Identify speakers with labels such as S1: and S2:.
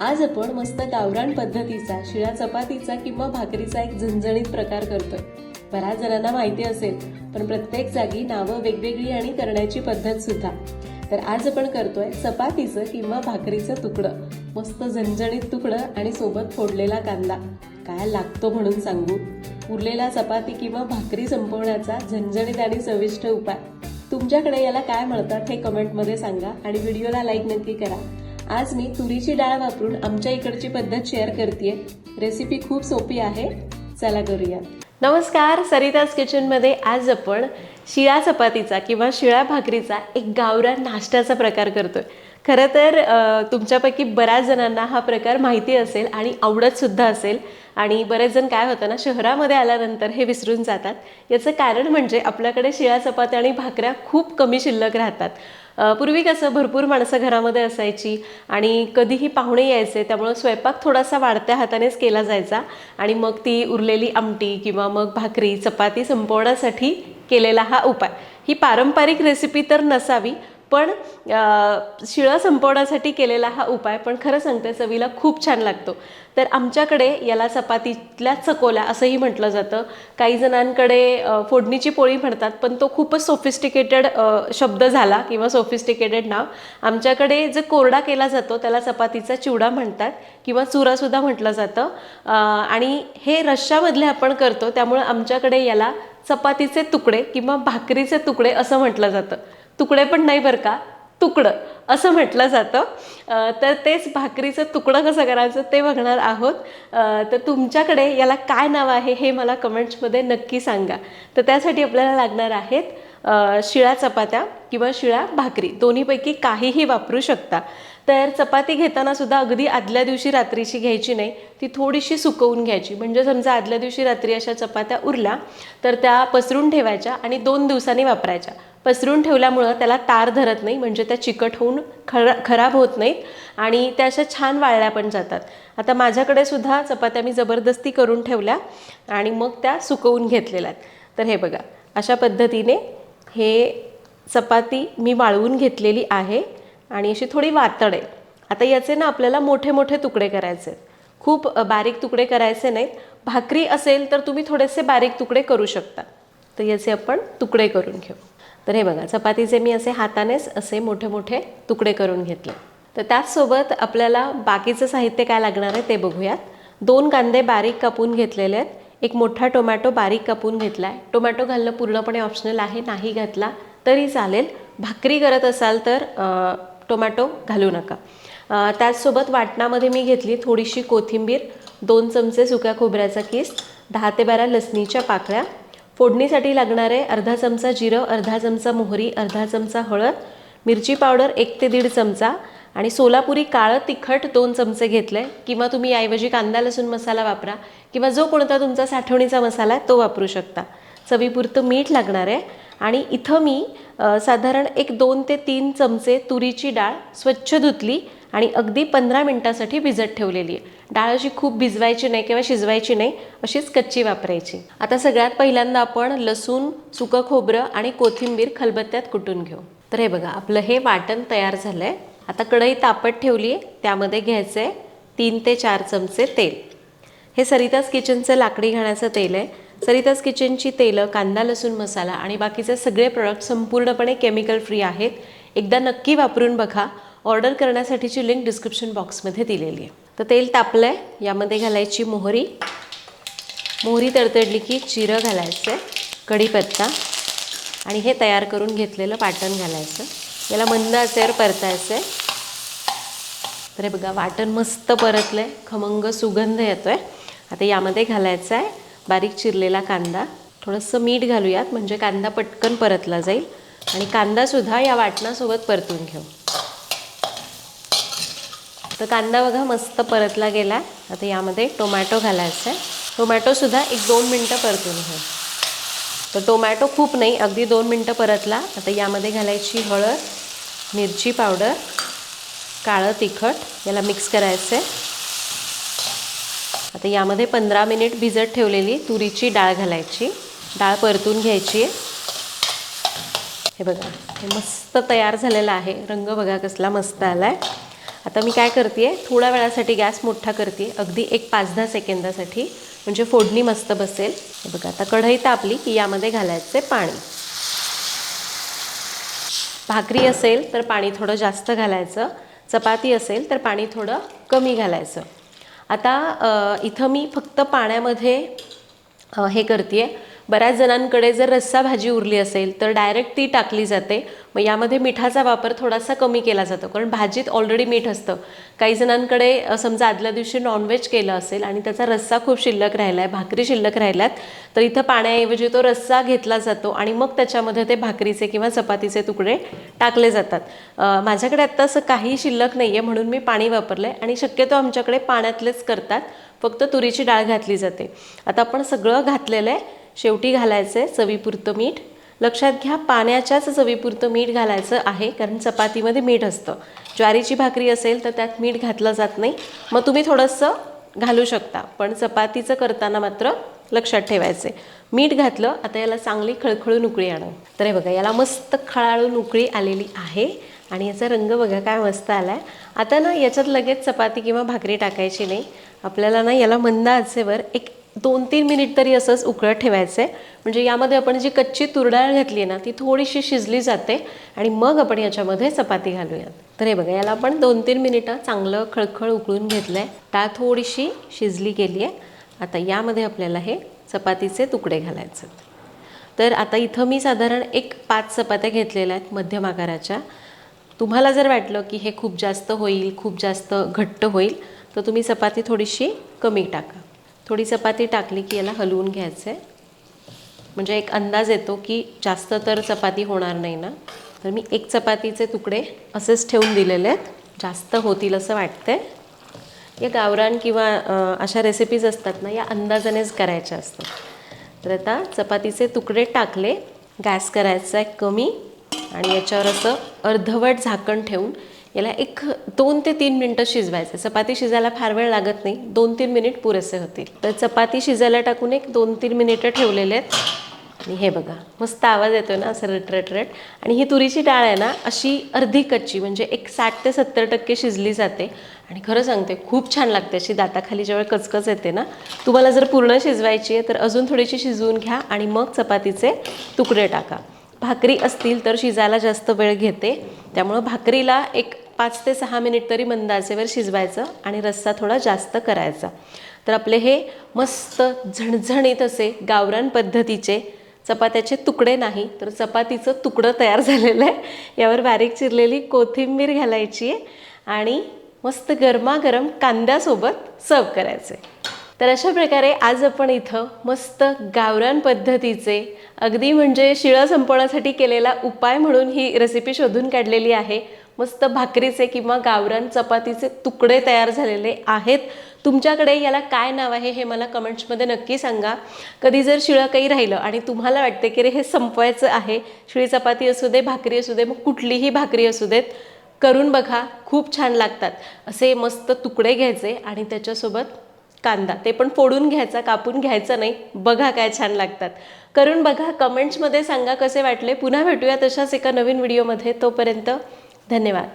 S1: आज आपण मस्त गावरान पद्धतीचा शिळा चपातीचा किंवा भाकरीचा एक झणझणीत प्रकार करतोय. बऱ्याच जणांना माहिती असेल पण प्रत्येक जागी नावं वेगवेगळी आणि करण्याची पद्धत सुद्धा. तर आज आपण करतोय चपातीचं किंवा भाकरीचं तुकडं. मस्त झणझणीत तुकडं आणि सोबत फोडलेला कांदा. काय लागतो म्हणून सांगू? उरलेला चपाती किंवा भाकरी संपवण्याचा झणझणीत आणि चविष्ट उपाय. तुमच्याकडे याला काय म्हणतात हे कमेंटमध्ये सांगा आणि व्हिडिओला लाईक नक्की करा. आज मी तुरीची डाळ वापरून आमच्या इकडची पद्धत शेअर करते रेसिपी खूप सोपी आहे. चला करूया. नमस्कार सरिताज किचनमध्ये आज आपण शिळा चपातीचा किंवा शिळा भाकरीचा एक गावरान नाश्त्याचा प्रकार करतोय. खरं तर तुमच्यापैकी बऱ्याच जणांना हा प्रकार माहिती असेल आणि आवडत सुद्धा असेल. आणि बरेच जण काय होतं ना शहरामध्ये आल्यानंतर हे विसरून जातात. याचं कारण म्हणजे आपल्याकडे शिळा चपात्या आणि भाकऱ्या खूप कमी शिल्लक राहतात. पूर्वी कसं भरपूर माणसं घरामध्ये असायची आणि कधीही पाहुणे यायचे त्यामुळं स्वयंपाक थोडासा वाढत्या हातानेच केला जायचा आणि मग ती उरलेली आमटी किंवा मग भाकरी चपाती संपवण्यासाठी केलेला हा उपाय. ही पारंपरिक रेसिपी तर नसावी पण शिळं संपवण्यासाठी केलेला हा उपाय पण खरं सांगते चवीला खूप छान लागतो. तर आमच्याकडे याला चपातीतल्या चकोल्या असंही म्हटलं जातं. काही जणांकडे फोडणीची पोळी म्हणतात पण तो खूपच सोफिस्टिकेटेड शब्द झाला किंवा सोफिस्टिकेटेड नाव. आमच्याकडे जे कोरडा केला जातो त्याला चपातीचा चिवडा म्हणतात किंवा चुरासुद्धा म्हटलं जातं. आणि हे रश्श्यामधले आपण करतो त्यामुळे आमच्याकडे याला चपातीचे तुकडे किंवा भाकरीचे तुकडे असं म्हटलं जातं. तुकडे पण नाही बरं का? तुकडं. असं म्हटलं जातं. तर तेच भाकरीचं तुकडं कसं करायचं ते बघणार आहोत. तर तुमच्याकडे याला काय नाव आहे हे मला कमेंट्समध्ये नक्की सांगा. तर त्यासाठी आपल्याला लागणार आहेत शिळा शिळ्या चपात्या किंवा शिळ्या भाकरी दोन्हीपैकी काहीही वापरू शकता. तर चपाती घेताना सुद्धा अगदी आदल्या दिवशी रात्रीची घ्यायची नाही ती थोडीशी सुकवून घ्यायची. म्हणजे समजा आदल्या दिवशी रात्री अशा चपात्या उरल्या तर त्या पसरून ठेवायच्या आणि दोन दिवसांनी वापरायच्या. पसरून ठेवल्यामुळं त्याला तार धरत नाही म्हणजे त्या चिकट होऊन खरा खराब होत नाहीत आणि त्या अशा छान वाळल्या पण जातात. आता माझ्याकडे सुद्धा चपात्या मी जबरदस्ती करून ठेवल्या आणि मग त्या सुकवून घेतलेल्या आहेत. तर हे बघा अशा पद्धतीने हे चपाती मी वाळवून घेतलेली आहे आणि अशी थोडी वातड आहे. आता याचे ना आपल्याला मोठे मोठे तुकडे करायचे आहेत. खूप बारीक तुकडे करायचे नाहीत. भाकरी असेल तर तुम्ही थोडेसे बारीक तुकडे करू शकता. तर याचे आपण तुकडे करून घेऊ. तर हे बघा चपातीचे मी असे हातानेच असे मोठे मोठे तुकडे करून घेतले. तर त्याचसोबत आपल्याला बाकीचं साहित्य काय लागणार आहे ते बघूयात. दोन कांदे बारीक कापून घेतलेले आहेत. एक मोठा टोमॅटो बारीक कापून घेतला आहे टोमॅटो घालणं पूर्णपणे ऑप्शनल आहे नाही घातला तरी चालेल. भाकरी करत असाल तर टोमॅटो घालू नका. त्याचसोबत वाटणामध्ये मी घेतली थोडीशी कोथिंबीर दोन चमचे सुक्या खोबऱ्याचा किस दहा ते बारा लसणीच्या पाकळ्या. फोडणीसाठी लागणारे अर्धा चमचा जिरं अर्धा चमचा मोहरी अर्धा चमचा हळद मिरची पावडर एक ते दीड चमचा आणि सोलापुरी काळं तिखट दोन चमचे घेतले किंवा तुम्ही ऐवजी कांदा लसूण मसाला वापरा. किंवा जो कोणता तुमचा साठवणीचा मसाला आहे तो वापरू शकता. चवीपुरतं मीठ लागणार आहे. आणि इथं मी साधारण एक दोन ते तीन चमचे तुरीची डाळ स्वच्छ धुतली आणि अगदी पंधरा मिनटासाठी भिजत ठेवलेली आहे. डाळ अशी खूप भिजवायची नाही किंवा शिजवायची नाही अशीच कच्ची वापरायची. आता सगळ्यात पहिल्यांदा आपण लसूण सुकं खोबरं आणि कोथिंबीर खलबत्त्यात कुटून घेऊ. तर हे बघा आपलं हे वाटण तयार झालं आहे आता कढई तापत ठेवली आहे त्यामध्ये घ्यायचं आहे तीन ते चार चमचे तेल. हे सरिताज किचनचं लाकडी घाण्याचं तेल आहे. सरिताज किचनची तेलं कांदा लसूण मसाला आणि बाकीचे सगळे प्रोडक्ट संपूर्णपणे केमिकल फ्री आहेत. एकदा नक्की वापरून बघा. ऑर्डर करण्यासाठीची लिंक डिस्क्रिप्शन बॉक्समध्ये दिलेली आहे. तर तेल तापलं आहे यामध्ये घालायची मोहरी. मोहरी तडतडली की जिरं घालायचं आहे कढीपत्ता. आणि हे तयार करून घेतलेलं पाटण घालायचं. याला मंद असेर परतायचं आहे तर हे बघा वाटण मस्त परतलं आहे खमंग सुगंध येतो आहे आता यामध्ये घालायचा आहे बारीक चिरलेला कांदा. थोडंसं मीठ घालूयात म्हणजे कांदा पटकन परतला जाईल. आणि कांदासुद्धा या वाटणासोबत परतून घेऊ. तर कांदा बघा मस्त परतला गेला आता यामध्ये टोमॅटो घालायचा आहे टोमॅटोसुद्धा एक दोन मिनटं परतून घेऊ. तर टोमॅटो खूप नाही अगदी दोन मिनटं परतला. आता यामध्ये घालायची हळद मिरची पावडर काळं तिखट याला मिक्स करायचं आहे आता यामध्ये पंधरा मिनिट भिजत ठेवलेली तुरीची डाळ घालायची. डाळ परतून घ्यायची. आहे हे बघा हे मस्त तयार झालेलं आहे. रंग बघा कसला मस्त आला आहे आता मी काय करते आहे थोड्या वेळासाठी गॅस मोठा करते अगदी एक पाच दहा सेकंदासाठी म्हणजे फोडणी मस्त बसेल. बघा आता कढई तापली की यामध्ये घालायचे पाणी. भाकरी असेल तर पाणी थोडं जास्त घालायचं चपाती असेल तर पाणी थोडं कमी घालायचं. आता इथं मी फक्त पाण्यामध्ये हे करते आहे बऱ्याच जणांकडे जर रस्सा भाजी उरली असेल तर डायरेक्ट ती टाकली जाते. मग यामध्ये मिठाचा वापर थोडासा कमी केला जातो कारण भाजीत ऑलरेडी मीठ असतं. काही जणांकडे समजा आदल्या दिवशी नॉनव्हेज केलं असेल आणि त्याचा रस्सा खूप शिल्लक राहिला आहे भाकरी शिल्लक राहिल्यात तर इथं पाण्याऐवजी तो रस्सा घेतला जातो आणि मग त्याच्यामध्ये ते भाकरीचे किंवा चपातीचे तुकडे टाकले जातात. माझ्याकडे आत्ता असं काही शिल्लक नाही आहे म्हणून मी पाणी वापरलं आहे आणि शक्यतो आमच्याकडे पाण्यातलेच करतात फक्त तुरीची डाळ घातली जाते. आता आपण सगळं घातलेलं आहे शेवटी घालायचं आहे चवीपुरतं मीठ. लक्षात घ्या पाण्याच्याच चवीपुरतं मीठ घालायचं आहे कारण चपातीमध्ये मीठ असतं. ज्वारीची भाकरी असेल तर त्यात मीठ घातलं जात नाही. मग तुम्ही थोडंसं घालू शकता पण चपातीचं करताना मात्र लक्षात ठेवायचे मीठ घातलं आता याला चांगली खळखळून उकळी आणू. तर हे बघा याला मस्त खळाळून उकळी आलेली आहे आणि याचा रंग बघा काय मस्त आला आहे आता ना याच्यात लगेच चपाती किंवा भाकरी टाकायची नाही. आपल्याला ना याला मंद आचेवर एक दोन तीन मिनिट तरी असंच उकळत ठेवायचं आहे म्हणजे यामध्ये आपण जी कच्ची तुरडाळ घातली आहे ना ती थोडीशी शिजली जाते आणि मग आपण याच्यामध्ये चपाती घालूयात. तर हे बघा याला आपण दोन तीन मिनिटं चांगलं खळखळ उकळून घेतलं आहे डाळ थोडीशी शिजली गेली आहे. आता यामध्ये आपल्याला हे चपातीचे तुकडे घालायचे तर आता इथं मी साधारण एक पाच चपात्या घेतलेल्या आहेत मध्यम आकाराच्या. तुम्हाला जर वाटलं की हे खूप जास्त होईल खूप जास्त घट्ट होईल तर तुम्ही चपाती थोडीशी कमी टाका. थोडी चपाती टाकली की याला हलवून घ्यायचं आहे म्हणजे एक अंदाज येतो की जास्त तर चपाती होणार नाही ना. तर मी एक चपातीचे तुकडे असेच ठेवून दिलेले आहेत. जास्त होतील असं वाटतंय. या गावरान किंवा अशा रेसिपीज असतात ना या अंदाजानेच करायच्या असतात. तर आता चपातीचे तुकडे टाकले. गॅस करायचा आहे कमी. आणि याच्यावर असं अर्धवट झाकण ठेवून याला एक दोन ते तीन मिनटं शिजवायचं. चपाती शिजायला फार वेळ लागत नाही. दोन तीन मिनिट पुरेसे होतील. तर चपाती शिजायला टाकून एक दोन तीन मिनिटं ठेवलेले आहेत. आणि हे बघा मस्त आवाज येतो ना असं रटरटरट आणि ही तुरीची डाळ आहे ना अशी अर्धी कच्ची म्हणजे एक साठ ते सत्तर टक्के शिजली जाते. आणि खरं सांगते खूप छान लागते. अशी दाताखाली जेव्हा कचकच येते ना तुम्हाला जर पूर्ण शिजवायची आहे तर अजून थोडीशी शिजवून घ्या आणि मग चपातीचे तुकडे टाका. भाकरी असतील तर शिजायला जास्त वेळ घेते. त्यामुळं भाकरीला एक पाच ते सहा मिनिट तरी मंद आचेवर शिजवायचं आणि रस्सा थोडा जास्त करायचा. तर आपले हे मस्त झणझणीत असे गावरान पद्धतीचे चपात्याचे तुकडे नाही तर चपातीचं तुकडं तयार झालेलं आहे. यावर बारीक चिरलेली कोथिंबीर घालायची आहे आणि मस्त गरमागरम कांद्यासोबत सर्व करायचे तर अशा प्रकारे आज आपण इथं मस्त गावरान पद्धतीचे अगदी म्हणजे शिळं संपवण्यासाठी केलेला उपाय म्हणून ही रेसिपी शोधून काढलेली आहे. मस्त भाकरीचे किंवा गावरान चपातीचे तुकडे तयार झालेले आहेत. तुमच्याकडे याला काय नाव आहे हे मला कमेंट्समध्ये नक्की सांगा. कधी जर शिळं काही राहिलं आणि तुम्हाला वाटते की रे हे संपवायचं आहे शिळी चपाती असू दे भाकरी असू दे मग कुठलीही भाकरी असू देत करून बघा खूप छान लागतात. असे मस्त तुकडे घ्यायचे आणि त्याच्यासोबत कांदा. ते पण फोडून घ्यायचा कापून घ्यायचा नाही बघा काय छान लागतात. करून बघा कमेंट्समध्ये सांगा कसे वाटले. पुन्हा भेटूया तशाच एका नवीन व्हिडिओमध्ये. तोपर्यंत धन्यवाद.